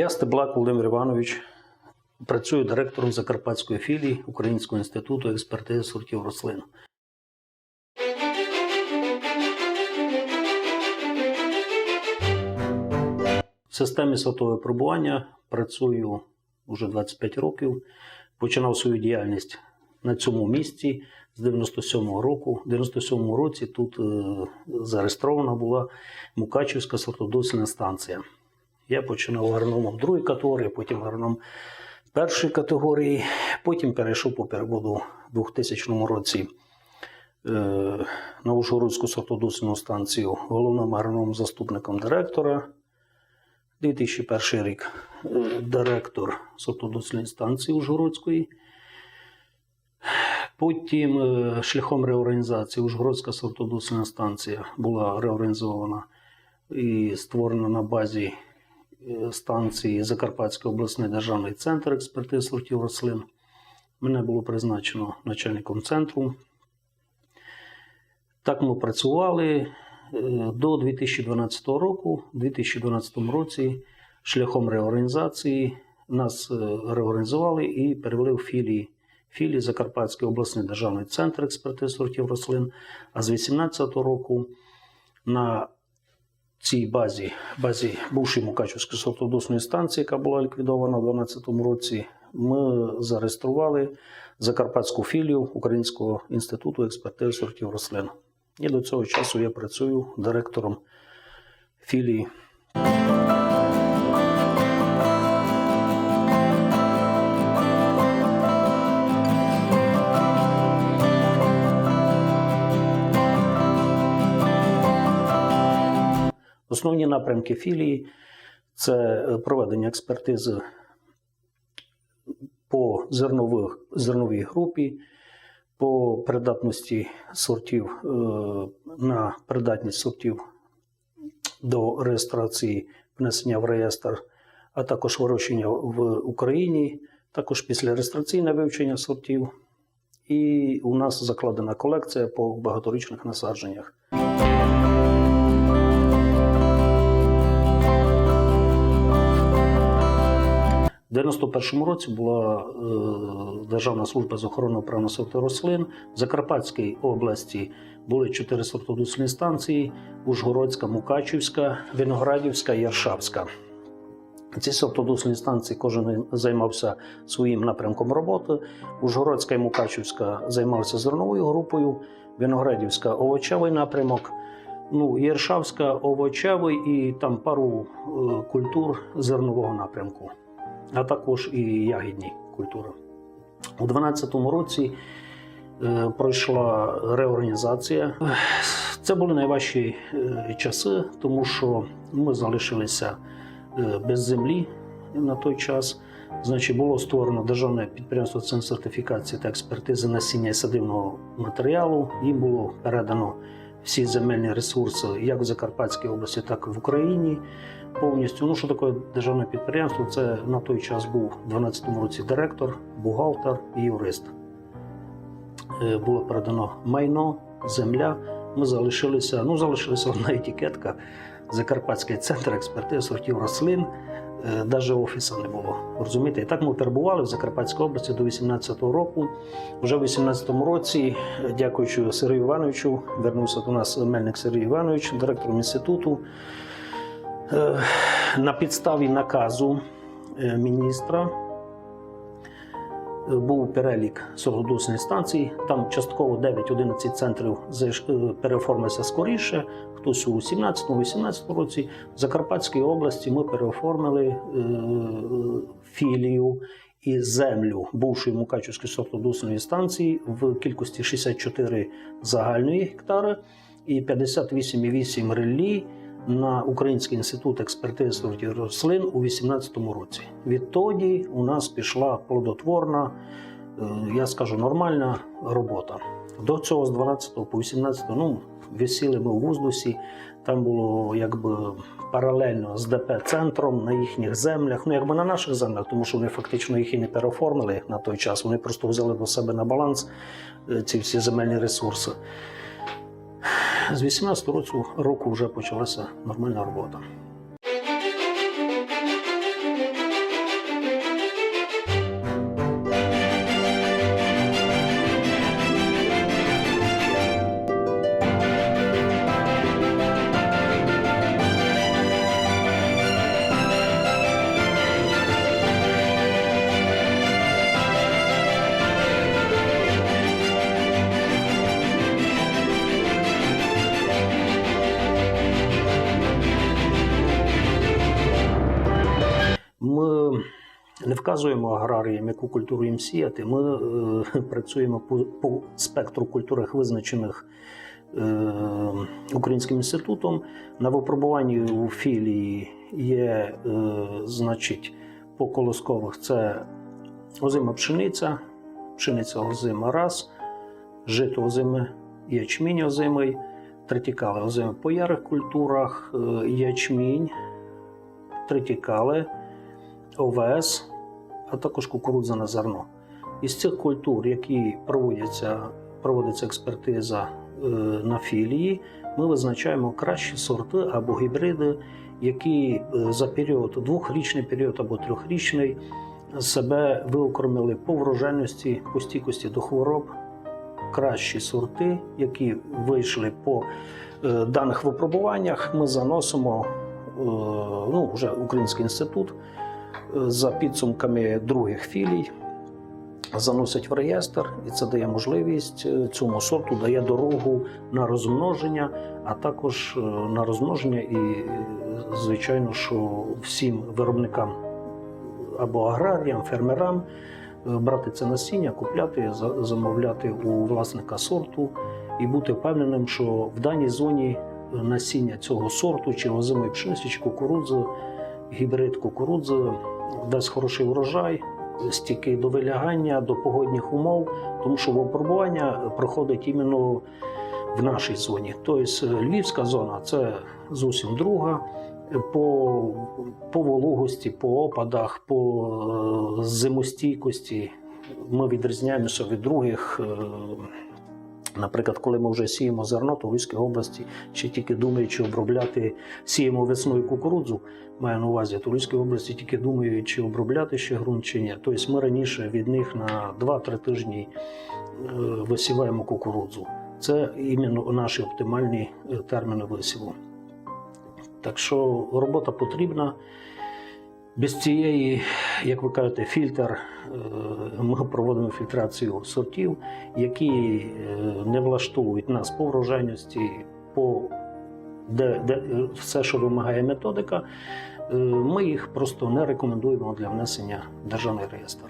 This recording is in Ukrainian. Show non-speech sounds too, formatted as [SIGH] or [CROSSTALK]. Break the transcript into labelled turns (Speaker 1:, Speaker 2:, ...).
Speaker 1: Я Стеблак Володимир Іванович, працюю директором Закарпатської філії Українського інституту експертизи сортів рослин. В системі сортового випробування працюю вже 25 років. Починав свою діяльність на цьому місці з 97-го року. В 97-му році тут е, зареєстрована була Мукачівська сортодослідна станція. Я починав агрономом другої категорії, потім агроном першої категорії, потім перейшов по переводу в 2000 році е, на Ужгородську сортодослідну станцію головним агрономом заступником директора. 2001 рік е, директор сортодослідної станції Ужгородської. Потім е, шляхом реорганізації Ужгородська сортодослідна станція була реорганізована і створена на базі станції Закарпатський обласний державний центр експертиз сортів рослин. Мене було призначено начальником центру. Так ми працювали е, до 2012 року. У 2012 році шляхом реорганізації нас е, реорганізували і перевели в філії. Філії Закарпатський обласний державний центр експертиз сортів рослин. А з 2018 року на цій базі, базі бувшій Мукачівської сортодосної станції, яка була ліквідована у 2012 році, ми зареєстрували Закарпатську філію Українського інституту експертизи сортів рослин. І до цього часу я працюю директором філії. Основні напрямки філії це е, проведення експертизи по зернових, зерновій групі, по придатності сортів е, на придатність сортів до реєстрації внесення в реєстр, а також вирощення в Україні, також після реєстраційне вивчення сортів. І у нас закладена колекція по багаторічних насадженнях. У 91-му році була е, Державна служба з охорони прав на сорти рослин. В Закарпатській області були чотири сортодослідні станції: Ужгородська, Мукачівська, Виноградівська і Яршавська. Ці сортодослідні станції кожен займався своїм напрямком роботи. Ужгородська і Мукачівська займалися зерновою групою, Виноградівська овочевий напрямок. Ну, Єршавська овочевий і там пару е, культур зернового напрямку а також і ягідні культури. У 2012 році е, пройшла реорганізація. Це були найважчі е, часи, тому що ми залишилися е, без землі на той час. Значить, було створено державне підприємство Центр сертифікації та експертизи насіння і садивного матеріалу. Їм було передано всі земельні ресурси як в Закарпатській області, так і в Україні повністю. Ну, що таке державне підприємство? Це на той час був у 2012 році директор, бухгалтер і юрист. Е, Було передано майно, земля. Ми залишилися, ну, залишилася одна [LAUGHS] етикетка. Закарпатський центр експертизи сортів рослин, навіть офісу не було. Розумієте? І так ми перебували в Закарпатській області до 18-го року. Вже в 18-му році, е, дякуючи Сергію Івановичу, вернувся до нас Мельник Сергій Іванович, директором інституту. Е, На підставі наказу е, міністра е, був перелік сортодосних станцій. Там частково 9-11 центрів е, скоріше. Хтось у 17-18 році. В Закарпатській області ми переоформили е, філію і землю бувшої Мукачівської сортодосної станції в кількості 64 загальної гектари і 58,8 релі на Український інститут експертизи рослин у 2018 році. Відтоді у нас пішла плодотворна, е, я скажу, нормальна робота. До цього з 12 по 18, ну, висіли ми в Уздусі, там було якби паралельно з ДП-центром на їхніх землях, ну якби на наших землях, тому що вони фактично їх і не переоформили на той час. Вони просто взяли до себе на баланс е, ці всі земельні ресурси. З 18 року, року вже почалася нормальна робота. Вказуємо аграріям, яку культуру їм сіяти. Ми е, [LAUGHS] працюємо по, по спектру культурах, визначених е, Українським інститутом. На випробуванні у філії є, е, значить, по колоскових це озима пшениця, пшениця озима раз, жито озиме, ячмінь озимий, третікали озиме по ярих культурах, е, ячмінь, третікали, овес, а також кукурудзяне зерно. Із цих культур, які проводяться, проводиться експертиза е, на філії, ми визначаємо кращі сорти або гібриди, які е, за період двохрічний період або трьохрічний себе виокремили по врожайності, по стійкості до хвороб, кращі сорти, які вийшли по е, даних випробуваннях, ми заносимо е, ну, вже Український інститут за підсумками других філій. Заносять в реєстр, і це дає можливість е, цьому сорту, дає дорогу на розмноження, а також е, на розмноження і, е, звичайно, що всім виробникам або аграріям, фермерам брати це насіння, купляти, замовляти у власника сорту і бути впевненим, що в даній зоні насіння цього сорту, чи озимої пшениці, чи кукурудзи, гібрид кукурудзи дасть хороший врожай, стійкий до вилягання, до погодних умов, тому що випробування проходить іменно в нашій зоні. Тобто Львівська зона це зовсім друга. По, по вологості, по опадах, по е, зимостійкості ми відрізняємося від других. Наприклад, коли ми вже сіємо зерно, то в Львівській області ще тільки думають, чи обробляти сіємо весною кукурудзу, маю на увазі, то в Львівській області тільки думають, чи обробляти ще ґрунт, чи ні. Тобто ми раніше від них на 2-3 тижні е, висіваємо кукурудзу. Це іменно наші оптимальні е, терміни висіву. Так що робота потрібна. Без цієї, як ви кажете, фільтр, е, ми проводимо фільтрацію сортів, які е, не влаштовують нас по врожайності, по де, де е, все, що вимагає методика, ми їх просто не рекомендуємо для внесення в державний реєстр.